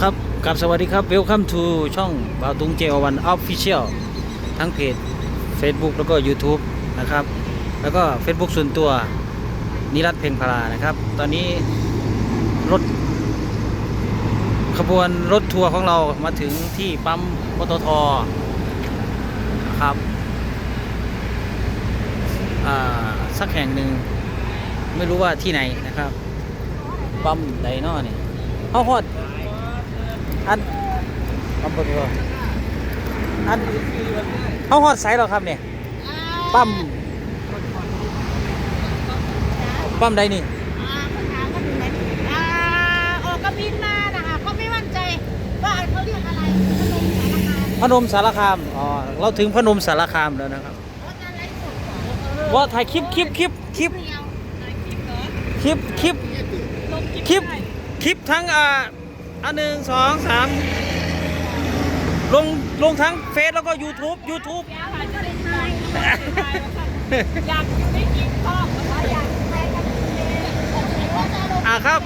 ครับกับสวัสดีครับเวลคัมทูช่องบ่าวตุงเจวันออฟฟิเชียลทั้งเพจ Facebook แล้วก็ YouTube นะครับ แล้วก็ Facebook ส่วนตัวนิรัตเพ็งพลานะครับ ตอนนี้รถขบวนรถทัวร์ของเรามาถึงที่ปั๊มปตทนะครับสักแห่งหนึ่งไม่รู้ว่าที่ไหนนะครับ ปั๊มไดนอเนี่ยเขาฮอด อันปั๊มปตทอันเขาฮอดไสแล้วครับเนี่ยปั๊มปั๊มใดนี่อ่าคนถามว่าอยู่ไหนอ่าออกกระบินมานะคะก็ไม่มั่นใจว่าเขาเรียกอะไรพนมสารคามพนมสารคาม อ๋อ เราถึงพนมสารคามแล้วนะครับเพราะการไลฟ์สดของว่าถ่ายคลิปคลิปคลิปคลิปเดียวถ่ายคลิปเหรอคลิปคลิปลงคลิปคลิปทั้งอ่า อันหนึ่งสองสามลงลงทั้งเฟซแล้วก็ YouTube YouTube ยาวหลายก็เลยถ่ายอยากอยู่ในคลิปพ่อว่าอยากไปกันว่าจะลงอ่าครับ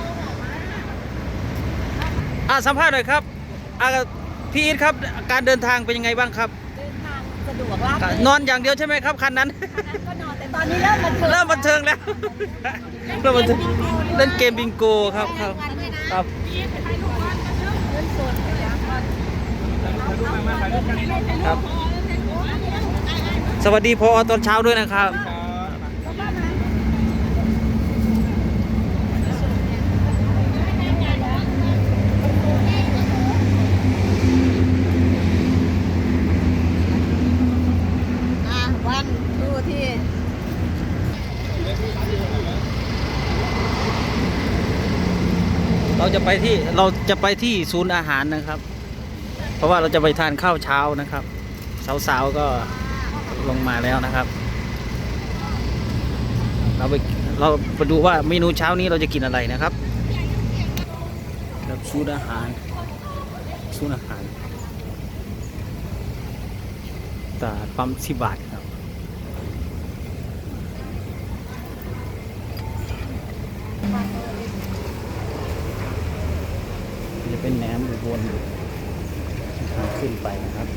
อ่าสัมภาษณ์หน่อยครับอ่าพี่อีทครับการเดินทางเป็นยังไงบ้างครับเดินทางสะดวกราบรื่นอนอย่างเดียวใช่ไหมครับคันนั้นก็นอนแต่ตอนนี้เริ่มบันเทิงเริ่มบันเทิงแล้วเริ่มบันเทิงเล่นเกมบิงโกครับครับครับ เงินสดเดี๋ยวก่อน ครับ สวัสดีพอตอนเช้าด้วยนะครับ อะวันดูที่เราจะไปที่เราจะไปที่ศูนย์อาหารนะครับ เพราะว่าเราจะไปทานข้าวเช้านะครับ สาวๆก็ลงมาแล้วนะครับ เราไปเราไปดูว่าเมนูเช้านี้เราจะกินอะไรนะครับครับศูนอาหารศูนอาหารตลาดปั๊มสิบบาทครับจะเป็นแหนมอุบลทาง ขึ้นไปนะครับ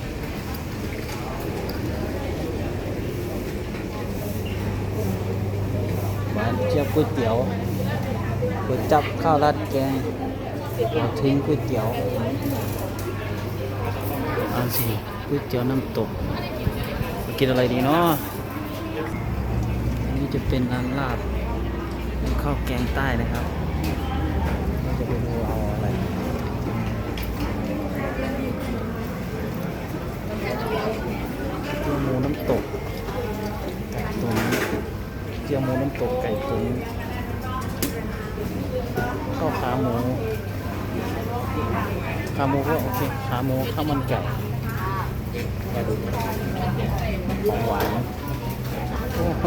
หวานเจี๊ยบก๋วยเตี๋ยวก๋วยจับข้าวราดแกงมาถึงก๋วยเตี๋ยวอันสิก๋วยเตี๋ยวน้ำตก กินอะไรดีเนาะนนี้จะเป็นร้านลาบข้าวแกงใต้นะครับ เราจะไปดูเอาอะไร เจียวหมูน้ำตกไก่ตุ๋นเจี ยวหมูน้ำตกไก่ตุ๋นข้าวขาหมู ขาหมูก็โอเค ขาหมูข้าวมันไก่ของหวาน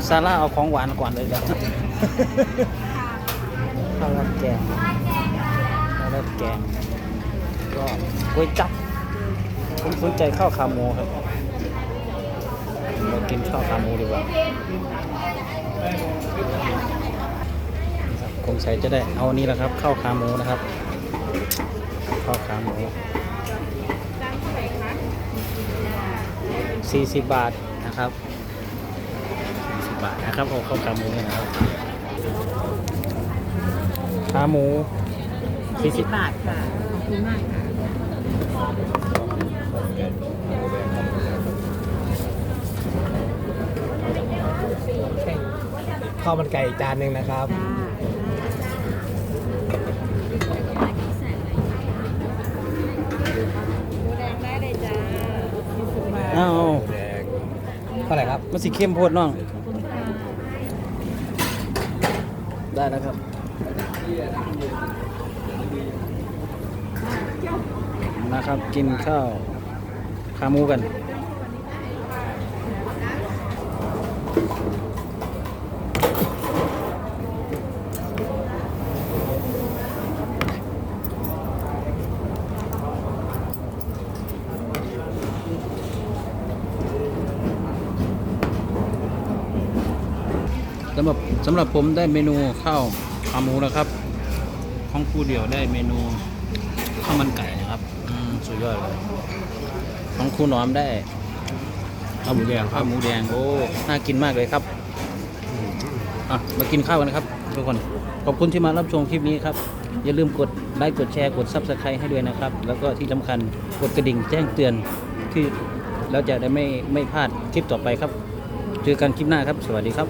ซาร่าเอาของหวานก่อนเลยจ้ะข้าวราดแกงข้าวราดแกงก็ก๋วยจับผมสนใจข้าวขาหมูครับ เรากินข้าวขาหมูดีกว่าคงใส่จะได้เอานี้แหละครับข้าวขาหมูนะครับข้าวขาหมู40 บาทนะครับ40บาทนะครับเอาข้าวขาหมูนี่นะครับขาหมู40บาทค่ะขอบคุณมากค่ะ ข้าวมันไก่อีกจานหนึ่งนะครับหมูแดงได้เลยจ้า20บาทอ้าวแดงเท่าไหร่ครับ มันสิเข้มโพดน้อง ได้แล้วครับ นะครับกินข้าวขาหมูกันำหรับสำหรับผมได้เมนูข้าวขาหมูแล้วครับของครูเดี่ยวได้เมนูข้าวมันไก่นะครับอืมสุดยอดเลยของครูหนอมได้ข้าวหมูแดงคข้ารัวบหมูแดงโอ้น่ากินมากเลยครับอะมากินข้าวกันนะครับทุกคนขอบคุณที่มารับชมคลิปนี้ครับอย่าลืมกดไลค์กดแชร์กดซับสไครต์ให้ด้วยนะครับ แล้วก็ที่สำคัญกดกระดิ่งแจ้งเตือนที่เราจะได้ไม่ไม่พลาดคลิปต่อไปครับ เจอกันคลิปหน้าครับ สวัสดีครับ